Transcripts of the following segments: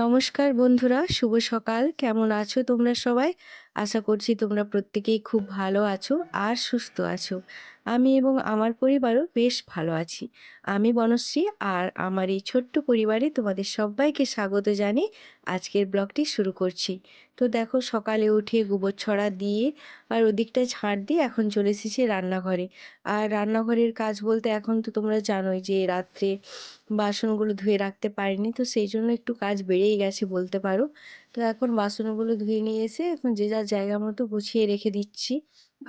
নমস্কার বন্ধুরা শুভ সকাল। কেমন আছো তোমরা সবাই? আশা করছি তোমরা প্রত্যেকেই খুব ভালো আছো আর সুস্থ আছো। আমি এবং আমার পরিবারও বেশ ভালো আছি। আমি বনশ্রী আর আমার এই ছোট্ট পরিবারে তোমাদের সবাইকে স্বাগত জানিয়ে আজকের ব্লগটি শুরু করছি। তো দেখো, সকালে উঠে গোবর ছড়া দিয়ে আর ওদিকটায় ঝাঁট দিয়ে এখন চলে এসেছি রান্নাঘরে। আর রান্নাঘরের কাজ বলতে এখন তো তোমরা জানোই যে রাত্রে বাসনগুলো ধুয়ে রাখতে পারিনি, তো সেই জন্য একটু কাজ বেড়েই গেছে বলতে পারো। তো এখন বাসনগুলো ধুয়ে নিয়ে এসে এখন যে যার জায়গা মতো গুছিয়ে রেখে দিচ্ছি।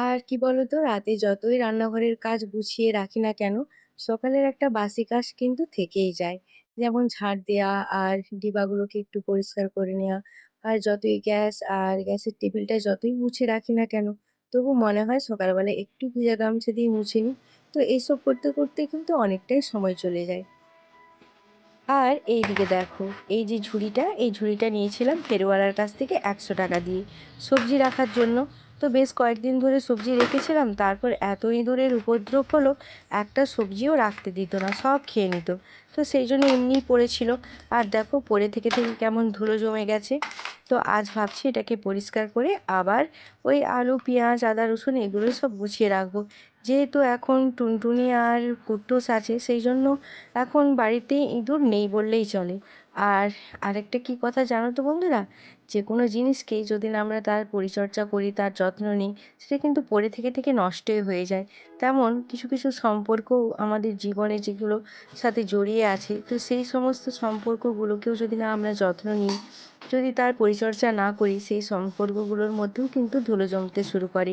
আর কি বলতো, রাতে যতই রান্নাঘরের কাজ গুছিয়ে রাখি না কেন, সকালের একটা বাসি কাজ কিন্তু থেকেই যায়। যেমন ঝাড় দেওয়া আর ডিবাগুলোকে একটু পরিষ্কার করে নেওয়া আর যতই গ্যাস আর গ্যাসের টেবিলটা যতই মুছে রাখি না কেন, তবু মনে হয় সকালবেলা একটু ভিজা গামছা দিয়ে মুছে নিই। তো এইসব করতে করতে কিন্তু অনেকটাই সময় চলে যায়। আর এই দিকে দেখো, এই যে ঝুড়িটা, এই ঝুড়িটা নিয়েছিলাম ফেরওয়ালার কাছ থেকে একশো টাকা দিয়ে। সবজি রাখার জন্য তো বেশ কয়েকদিন ধরে সবজি রেখেছিলাম, তারপর এত ইঁদুরের উপদ্রব হলো, একটা সবজিও রাখতে দিত না, সব খেয়ে নিত। তো সেই জন্য এমনিই পড়েছিল। আর দেখো, পড়ে থেকে থেকে কেমন ধুলো জমে গেছে। তো আজ ভাবছি এটাকে পরিষ্কার করে আবার ওই আলু, পেঁয়াজ, আদা, রসুন এগুলো সব গুছিয়ে রাখব। যেহেতু এখন টুনটুনি আর কুট্টুস আছে, সেই জন্য এখন বাড়িতে ইঁদুর নেই বললেই চলে। আর আরেকটা কী কথা জানো তো বন্ধুরা? যে কোনো জিনিসকেই যদি না আমরা তার পরিচর্যা করি, তার যত্ন নিই, সেটা কিন্তু পড়ে থেকে থেকে নষ্টই হয়ে যায়। তেমন কিছু কিছু সম্পর্ক আমাদের জীবনে যেগুলো সাথে জড়িয়ে আছে, তো সেই সমস্ত সম্পর্কগুলোকেও যদি না আমরা যত্ন নিই, যদি তার পরিচর্যা না করি, সেই সম্পর্কগুলোর মধ্যেও কিন্তু ধুলো জমতে শুরু করে।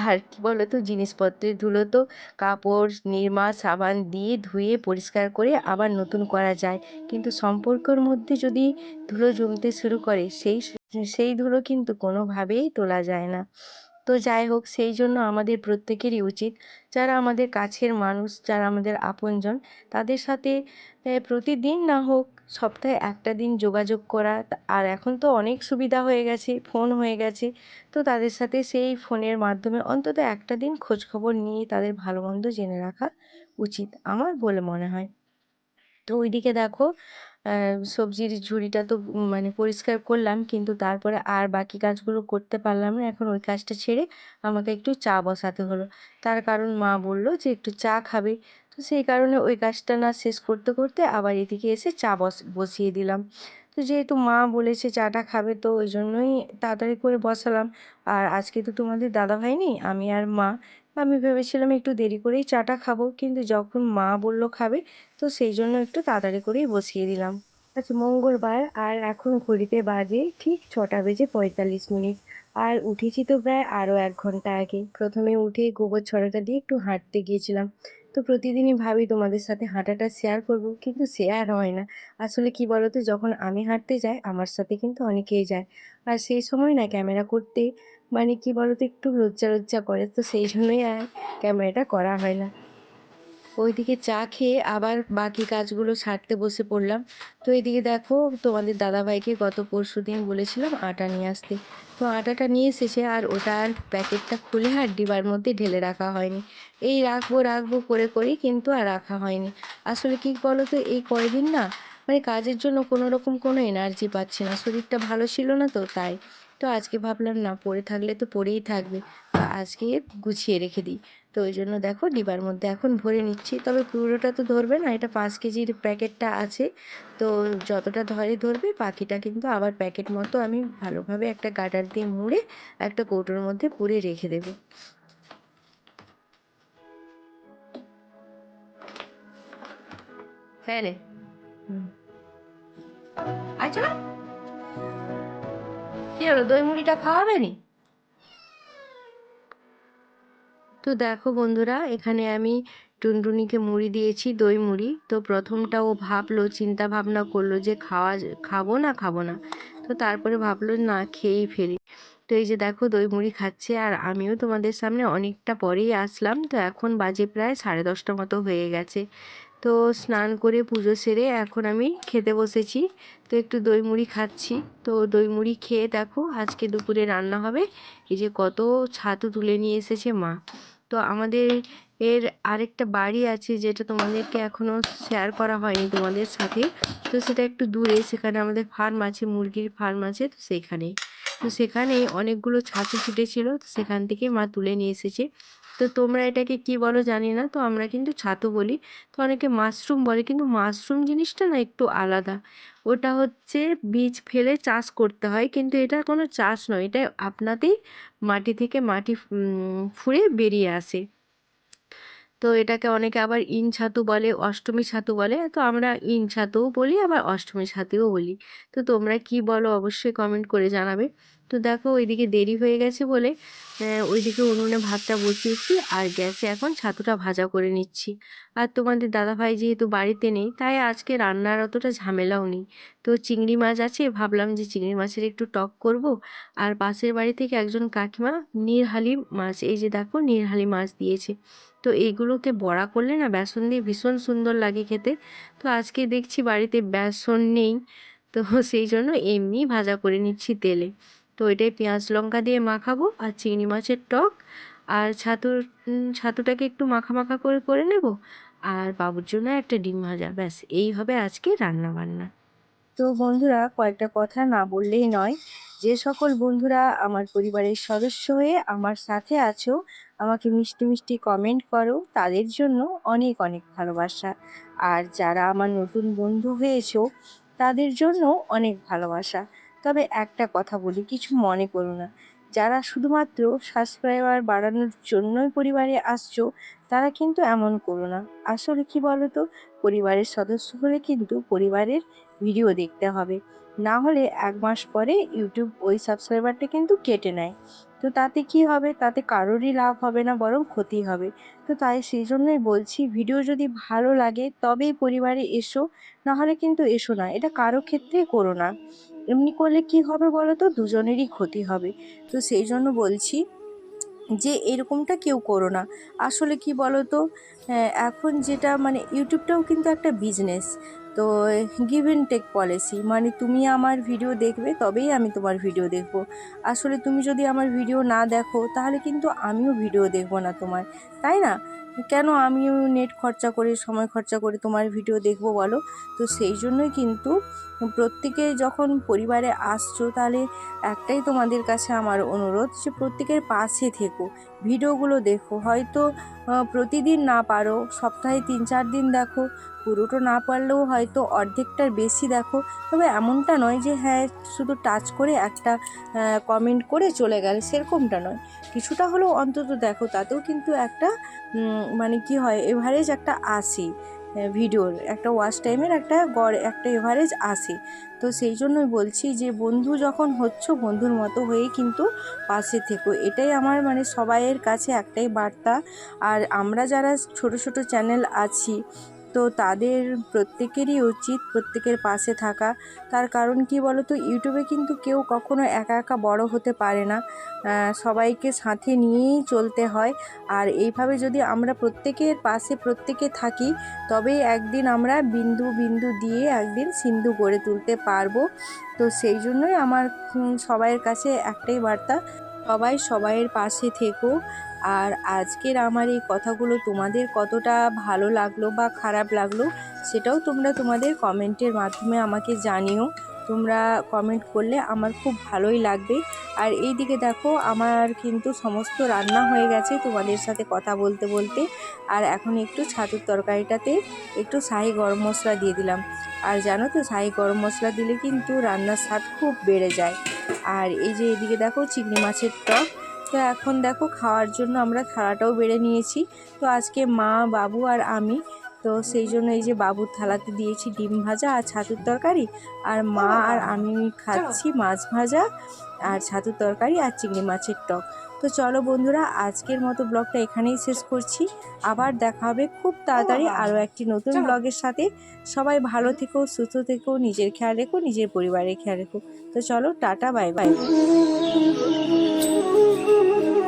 আর কী বলো তো জিনিসপত্রের ধুলো তো কাপড় নিরমা সাবান দিয়ে ধুয়ে পরিষ্কার করে আবার নতুন করা যায়। কিন্তু সম্পর্কর মধ্যে যদি ধুলো জমতে শুরু করে, সেই সেই ধুলো কিন্তু কোনোভাবেই তোলা যায় না। তো যাই হোক, সেই জন্য আমাদের প্রত্যেকেরই উচিত, যারা আমাদের কাছের মানুষ, যারা আমাদের আপনজন, তাদের সাথে প্রতিদিন না হোক, সপ্তাহে একটা দিন যোগাযোগ করা আর এখন তো অনেক সুবিধা হয়ে গেছে, ফোন হয়ে গেছে, তো তাদের সাথে সেই ফোনের মাধ্যমে অন্তত একটা দিন খোঁজখবর নিয়ে তাদের ভালো মন্দ জেনে রাখা উচিত, আমার বলে মনে হয়। তো ওইদিকে দেখো সবজির ঝুড়িটা তো মানে পরিষ্কার করলাম, কিন্তু তারপরে আর বাকি কাজগুলো করতে পারলাম না। এখন ওই কাজটা ছেড়ে আমাকে একটু চা বসাতে হলো। তার কারণ মা বলল যে একটু চা খাবে। তো সেই কারণে ওই কাজটা না শেষ করতে করতে আবার এদিকে এসে চা বস, বসিয়ে দিলাম। তো যেহেতু মা বলেছে চাটা খাবে, তো ওই জন্যই তাড়াতাড়ি করে বসালাম। আর আজকে তো তোমাদের দাদাভাই নেই, আমি আর মা। আমি ভেবেছিলাম একটু দেরি করেই চাটা খাব, কিন্তু যখন মা বলল খাবে, তো সেই জন্য একটু তাড়াতাড়ি করেই বসিয়ে দিলাম। আচ্ছা মঙ্গলবার আর এখন ঘড়িতে বাজে ঠিক ছটা বেজে পঁয়তাল্লিশ মিনিট। আর উঠেছি তো প্রায় আরও এক ঘণ্টা আগে। প্রথমে উঠে গোবর ছড়াটা দিয়ে একটু হাঁটতে গিয়েছিলাম। তো প্রতিদিনই ভাবি তোমাদের সাথে হাঁটাটা শেয়ার করব, কিন্তু শেয়ার হয় না। আসলে কি বলতো, যখন আমি হাঁটতে যাই, আমার সাথে কিন্তু অনেকেই যায়। আর সেই সময় না ক্যামেরা করতে মানে কি বলতো, একটু লজ্জা লজ্জা করে, তো সেই জন্যই আর ক্যামেরাটা করা হয় না। ওইদিকে চা খেয়ে আবার বাকি কাজগুলো সারতে বসে পড়লাম। তো এদিকে দেখো, তোমাদের দাদাভাইকে গত পরশু দিন বলেছিলাম আটা নিয়ে আসতে। তো আটাটা নিয়ে এসেছে আর ওটা আর প্যাকেটটা খুলে আর ডিবার মধ্যে ঢেলে রাখা হয়নি। এই রাখব রাখব, করে, করেই কিন্তু আর রাখা হয়নি। আসলে কী বলো তো এই কয়দিন না মানে কাজের জন্য কোনো রকম কোনো এনার্জি পাচ্ছি না। শরীরটা ভালো ছিল না তো, তাই। তো আজকে ভাবলাম না পড়ে থাকলে তো পড়েই থাকবে। তো আজকে গুছিয়ে রেখে দিই। তো ওই জন্য দেখো ডিবার মধ্যে এখন ভরে নিচ্ছি। তবে পুরোটা তো ধরবে না এটা পাঁচ কেজির প্যাকেটটা আছে। তো যতটা ধরে ধরবে পাখিটা কিন্তু আবার প্যাকেট মতো আমি ভালোভাবে একটা গাডার দিয়ে মুড়ে একটা কৌটোর মধ্যে পুরে রেখে দেবো। হ্যাঁ রে। আচ্ছা কি হলো, দই মুড়িটা খাওয়াবে নি? তো দেখো বন্ধুরা, এখানে আমি টুনটুনিকে মুড়ি দিয়েছি, দই মুড়ি। তো প্রথমটা ও ভাবলো, চিন্তা ভাবনা করল যে খাওয়া, খাব না খাব না। তো তারপরে ভাবলো, না, খেয়েই ফেলি। তো এই যে দেখো, দই মুড়ি খাচ্ছে, আর আমিও তোমাদের সামনে অনেকটা পরেই আসলাম। তো এখন বাজে প্রায় সাড়ে দশটা মতো হয়ে গেছে। তো স্নান করে পুজো সেরে এখন আমি খেতে বসেছি। তো একটু দই মুড়ি খাচ্ছি। তো দই মুড়ি খেয়ে দেখো আজকে দুপুরে রান্না হবে। এই যে কত ছাতু তুলে নিয়ে এসেছে মা। তো আমাদের এর আরেকটা বাড়ি আছে যেটা তোমাদেরকে এখনও শেয়ার করা হয়নি তোমাদের সাথে। তো সেটা একটু দূরে, সেখানে আমাদের ফার্ম আছে, মুরগির ফার্ম আছে, তো সেখানেই তো সেখানে অনেকগুলো ছাতু ফুটেছিল তো সেখান থেকে মা তুলে নিয়ে এসেছে। তো তোমরা এটাকে কি বলো জানি না। তো আমরা কিন্তু ছাতু বলি। তো অনেকে মাশরুম বলে, কিন্তু মাশরুম জিনিসটা না একটু আলাদা। ওটা হচ্ছে বীজ ফেলে চাষ করতে হয়, কিন্তু এটা কোনো চাষ নয়। এটা আপনাতেই মাটি থেকে মাটি ফুঁড়ে বেরিয়ে আসে। তো এটাকে অনেকে আবার ইন ছাতু বলে, অষ্টমী ছাতু বলে। তো আমরা ইন ছাতুও বলি, আবার অষ্টমী ছাতুও বলি। তো তোমরা কি বলো অবশ্যই কমেন্ট করে জানাবে। তো দেখো ওইদিকে দেরি হয়ে গেছে বলে ওইদিকে উনুনে ভাতটা বসিয়েছি আর গ্যাসে এখন ছাতুটা ভাজা করে নিচ্ছি। আর তোমাদের দাদাভাই যেহেতু বাড়িতে নেই, তাই আজকে রান্নার অতটা ঝামেলাও নেই। তো চিংড়ি মাছ আছে, ভাবলাম যে চিংড়ি মাছের একটু টক করব। আর পাশের বাড়ি থেকে একজন কাকিমা নিরহালি মাছ, এই যে দেখো নিরহালি মাছ দিয়েছে। তো এইগুলোকে বড়া করলে না বেসন দিয়ে ভীষণ সুন্দর লাগে খেতে। তো আজকে দেখছি বাড়িতে বেসন নেই, তো সেই জন্য এমনি ভাজা করে নিচ্ছি তেলে। তো এটাই পেঁয়াজ লঙ্কা দিয়ে মাখাবো আর চিংড়ি মাছের টক। আর ছাতুর ছাতুটাকে একটু মাখা মাখা করে করে নেব। আর বাবুর জন্য একটা ডিম ভাজা। ব্যাস, এই হবে আজকে রান্না বান্না। তো বন্ধুরা, কয়েকটা কথা না বললেই নয়। যে সকল বন্ধুরা আমার পরিবারের সদস্য হয়ে আমার সাথে আছো, আমাকে মিষ্টি মিষ্টি কমেন্ট করো। তাদের জন্য অনেক অনেক ভালোবাসা। আর যারা আমার নতুন বন্ধু হয়েছো, তাদের জন্য অনেক ভালোবাসা। তবে একটা কথা বলি, কিছু মনে করো না। যারা শুধুমাত্র সাবস্ক্রাইবার বাড়ানোর জন্যই পরিবারে আসছো, তারা কিন্তু এমন করো না। আসলে কি বলো তো পরিবারের সদস্য হলে কিন্তু পরিবারের ভিডিও দেখতে হবে। না হলে এক মাস পরে ইউটিউব ওই সাবস্ক্রাইবারটা কিন্তু কেটে নেয়। তো তাতে কি হবে? তাতে কারোরই লাভ হবে না, বরং ক্ষতি হবে। তো তাই সেই জন্যই বলছি ভিডিও যদি ভালো লাগে তবেই পরিবারে এসো নাহলে কিন্তু এসো না। এটা কারও ক্ষেত্রে করো না। এমনি করলে কি হবে বলো তো দুজনেরই ক্ষতি হবে। তো সেই জন্য বলছি যে এরকমটা কেউ করো না। আসলে কি বলো তো এখন যেটা মানে ইউটিউবটাও কিন্তু একটা বিজনেস তো গিভ অ্যান্ড টেক পলিসি মানে তুমি আমার ভিডিও দেখবে, তবেই আমি তোমার ভিডিও দেখব। আসলে তুমি যদি আমার ভিডিও না দেখো, তাহলে কিন্তু আমিও ভিডিও দেখব না তোমার, তাই না? কেন আমিও নেট খরচা করে, সময় খরচা করে তোমার ভিডিও দেখব বলো? তো সেই জন্যই কিন্তু প্রত্যেকে যখন পরিবারে আসছো, তাহলে একটাই তোমাদের কাছে আমার অনুরোধ যে প্রত্যেকের পাশে থেকো ভিডিওগুলো দেখো। হয়তো প্রতিদিন না পারো। সপ্তাহে তিন চার দিন দেখো। পুরোটা না পারলেও হয়তো অর্ধেকটার বেশি দেখো। তবে এমনটা নয় যে হ্যাঁ শুধু টাচ করে একটা কমেন্ট করে চলে গেলে সেরকমটা নয়। কিছুটা হলেও অন্তত দেখো, তাতেও কিন্তু একটা মানে কি হয় এভারেজ একটা আসি ভিডিওর, একটা ওয়াচ টাইমের একটা গড়, একটা এভারেজ আসে তো সেই জন্যই বলছি যে, বন্ধু যখন হচ্ছ, বন্ধুর মতো হয়ে কিন্তু পাশে থেকো। এটাই আমার মানে সবাইয়ের কাছে একটাই বার্তা। আর আমরা যারা ছোট ছোট চ্যানেল আছি তো তাদের প্রত্যেকেরই উচিত প্রত্যেকের পাশে থাকা। তার কারণ কি বলো তো ইউটিউবে কিন্তু কেউ কখনো একা একা বড় হতে পারে না। সবাইকে সাথে নিয়েই চলতে হয়। আর এইভাবে যদি আমরা প্রত্যেকের পাশে প্রত্যেকে থাকি তবেই একদিন আমরা বিন্দু বিন্দু দিয়ে একদিন সিন্ধু গড়ে তুলতে পারব। তো সেই জন্যই আমার সবাইয়ের কাছে একটাই বার্তা সবাই সবাইয়ের পাশে থেকো। আর আজকের আমার এই কথাগুলো তোমাদের কতটা ভালো লাগল বা খারাপ লাগল, সেটাও তোমরা তোমাদের কমেন্টের মাধ্যমে আমাকে জানিও। তোমরা কমেন্ট করলে আমার খুব ভালোই লাগবে। আর এই দিকে দেখো, আমার কিন্তু সমস্ত রান্না হয়ে গেছে তোমাদের সাথে কথা বলতে বলতে। আর এখন একটু ছাতুর তরকারিটাতে একটু শাহি গরম মশলা দিয়ে দিলাম। আর জানো তো, শাহি গরম মশলা দিলে কিন্তু রান্নার স্বাদ খুব বেড়ে যায়। আর এই যে এদিকে দেখো চিংড়ি মাছের টক, তো এখন দেখো খাওয়ার জন্য আমরা থালাটাও বেড়ে নিয়েছি। তো আজকে মা, বাবু আর আমি তো সেই জন্য এই যে বাবুর থালাতে দিয়েছি ডিম ভাজা আর ছাতুর তরকারি। আর মা আর আমি খাচ্ছি মাছ ভাজা আর ছাতুর তরকারি আর চিংড়ি মাছের টক। তো চলো বন্ধুরা আজকের মতো ব্লগটা এখানেই শেষ করছি। আবার দেখা হবে খুব তাড়াতাড়ি আরও একটি নতুন ব্লগের সাথে। সবাই ভালো থেকো সুস্থ থেকো নিজের খেয়াল রেখো নিজের পরিবারের খেয়াল রেখো। তো চলো টাটা বাই বাই।